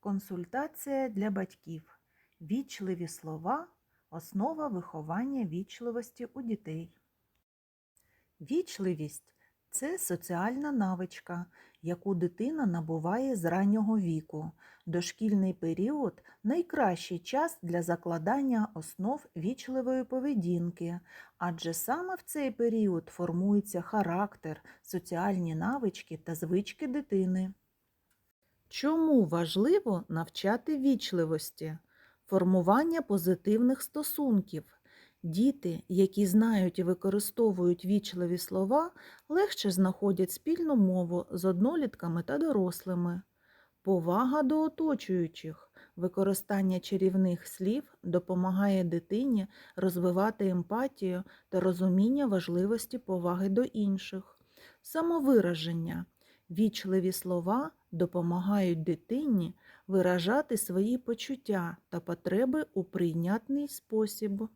Консультація для батьків. Вічливі слова основа виховання вічливості у дітей. Вічливість це соціальна навичка, яку дитина набуває з раннього віку. Дошкільний період найкращий час для закладання основ вічливої поведінки, адже саме в цей період формується характер, соціальні навички та звички дитини. Чому важливо навчати вічливості? Формування позитивних стосунків. Діти, які знають і використовують вічливі слова, легше знаходять спільну мову з однолітками та дорослими. Повага до оточуючих. Використання чарівних слів допомагає дитині розвивати емпатію та розуміння важливості поваги до інших. Самовираження. Вічливі слова допомагають дитині виражати свої почуття та потреби у прийнятний спосіб.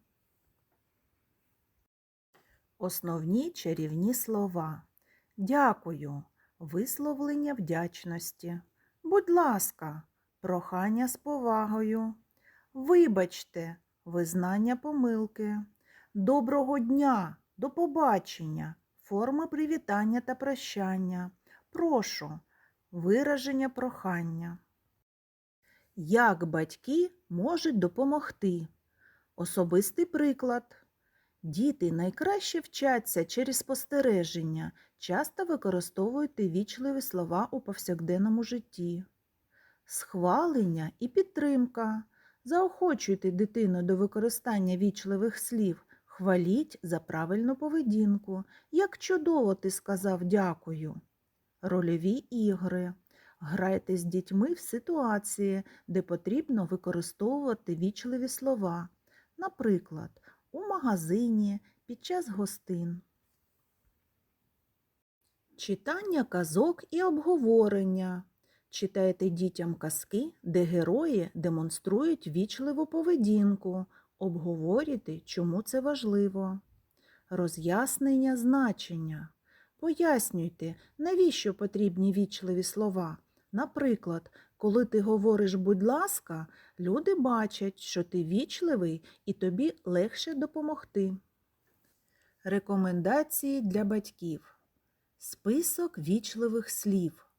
Основні чарівні слова. Дякую. Висловлення вдячності. Будь ласка, прохання з повагою. Вибачте, визнання помилки. Доброго дня, до побачення, форми привітання та прощання. Прошу, вираження прохання. Як батьки можуть допомогти? Особистий приклад. Діти найкраще вчаться через спостереження, часто використовуйте вічливі слова у повсякденному житті. Схвалення і підтримка. Заохочуйте дитину до використання вічливих слів, хваліть за правильну поведінку. Як чудово ти сказав дякую. Рольові ігри. Грайте з дітьми в ситуації, де потрібно використовувати вічливі слова. Наприклад, у магазині під час гостин. Читання казок і обговорення. Читайте дітям казки, де герої демонструють вічливу поведінку. Обговорюйте, чому це важливо. Роз'яснення значення. Пояснюйте, навіщо потрібні вічливі слова. Наприклад, коли ти говориш будь ласка, люди бачать, що ти вічливий і тобі легше допомогти. Рекомендації для батьків. Список вічливих слів.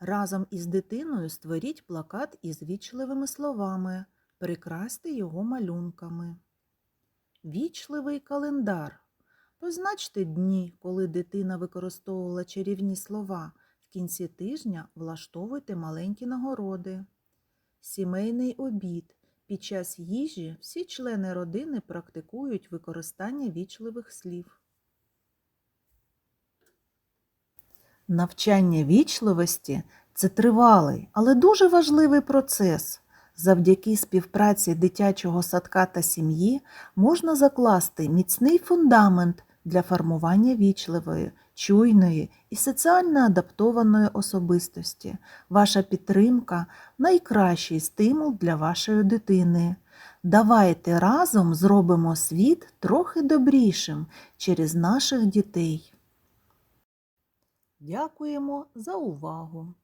Разом із дитиною створіть плакат із вічливими словами, прикрасьте його малюнками. Вічливий календар. Позначте дні, коли дитина використовувала чарівні слова. В кінці тижня влаштовуйте маленькі нагороди. Сімейний обід. Під час їжі всі члени родини практикують використання вічливих слів. Навчання вічливості це тривалий, але дуже важливий процес. Завдяки співпраці дитячого садка та сім'ї можна закласти міцний фундамент для формування вічливої, чуйної і соціально адаптованої особистості. Ваша підтримка найкращий стимул для вашої дитини. Давайте разом зробимо світ трохи добрішим через наших дітей. Дякуємо за увагу!